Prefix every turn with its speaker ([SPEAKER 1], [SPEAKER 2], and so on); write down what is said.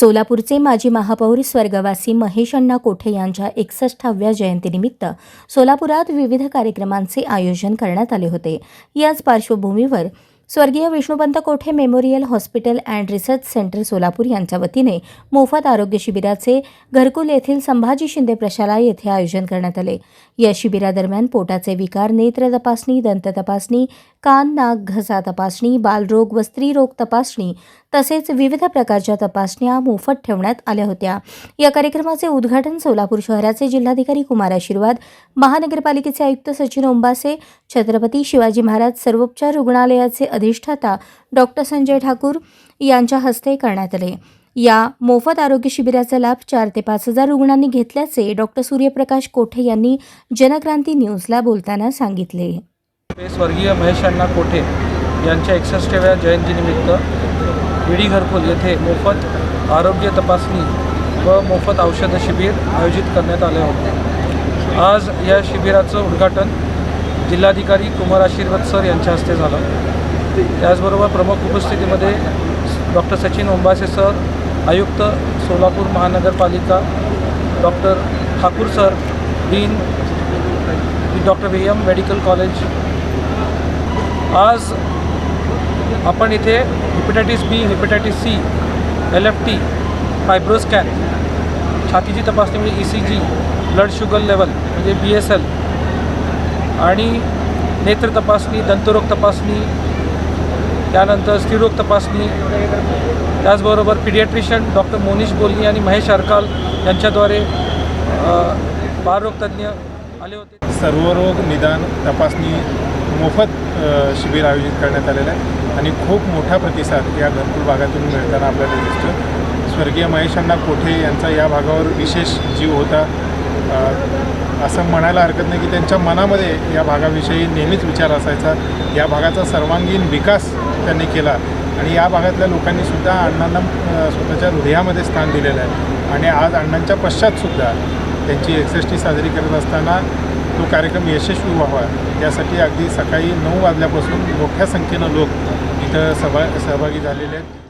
[SPEAKER 1] सोलापूरचे माजी महापौर स्वर्गवासी महेश अण्णा कोठे यांच्या एकसष्टाव्या जयंतीनिमित्त सोलापुरात विविध कार्यक्रमांचे आयोजन करण्यात आले होते. याच पार्श्वभूमीवर स्वर्गीय Vishnupant Kothe memorial hospital and research centre Solapur यांच्या वतीने मोफत आरोग्य शिबिराचे घरकुल येथील संभाजी शिंदे प्रशाला येथे आयोजन करण्यात आले. या शिबिरादरम्यान पोटाचे विकार नेत्र तपासणी दंत तपासणी कान नाक घसा तपासणी बालरोग व स्त्रीरोग तपासणी तसेच विविध प्रकारच्या तपासण्या मोफत ठेवण्यात आल्या होत्या. या कार्यक्रमाचे उद्घाटन सोलापूर शहराचे जिल्हाधिकारी कुमार आशीर्वाद महानगरपालिकेचे आयुक्त सचिन ओंबासे छत्रपती शिवाजी महाराज सर्वोपचार रुग्णालयाचे अधिष्ठाता डॉक्टर संजय ठाकूर यांच्या हस्ते करण्यात आले. या मोफत आरोग्य शिबिराचा लाभ चार ते पाच हजार रुग्णांनी घेतल्याचे डॉक्टर सूर्यप्रकाश कोठे यांनी जनक्रांती न्यूजला बोलताना सांगितले.
[SPEAKER 2] स्वर्गीय महेश अण्णा कोठे यांच्या एकसष्टव्या जयंतीनिमित्त विडी घरकुल येथे मोफत आरोग्य तपासणी व मोफत औषध शिबिर आयोजित करण्यात आले होते. आज या शिबिराचं उद्घाटन जिल्हाधिकारी कुमार आशीर्वाद सर यांच्या हस्ते झालं. त्याचबरोबर प्रमुख उपस्थितीमध्ये डॉक्टर सचिन ओंबासे सर आयुक्त सोलापूर महानगरपालिका doctor Thakur sir dean doctor V M medical college. आज आपण इथे hepatitis B hepatitis C L F T fibroscan छातीची तपासणी म्हणजे E C G blood sugar level म्हणजे बी एस एल आणि नेत्र तपासणी दंतरोग तपासणी त्यानंतर स्त्रीरोग तपासणी त्याचबरोबर पिडियाट्रिशियन डॉक्टर मोनिश बोलनी आणि महेश अरकाल यांच्याद्वारे अ, बालरोगतज्ञ आले होते.
[SPEAKER 3] सर्वरोग निदान तपासणी मोफत शिबिर आयोजित करण्यात आलेलं आहे आणि खूप मोठा प्रतिसाद या घरकुल भागातून मिळताना आपल्याला दिसतो स्वर्गीय महेश अण्णा कोठे यांचा या भागावर विशेष जीव होता असं म्हणायला हरकत नाही की त्यांच्या मनामध्ये या भागाविषयी नेहमीच विचार असायचा. या भागाचा सर्वांगीण विकास त्यांनी केला. आणि या भागातल्या लोकांनी सुद्धा अण्णांना स्वतःच्या हृदयामध्ये स्थान दिलेलं आहे. आणि आज अण्णांच्या पश्चातसुद्धा त्यांची एकसष्टी साजरी करत असताना तो कार्यक्रम यशस्वी व्हावा. यासाठी अगदी सकाळी नऊ वाजल्यापासून मोठ्या संख्येनं लोक इथं सभा सहभागी झालेले आहेत.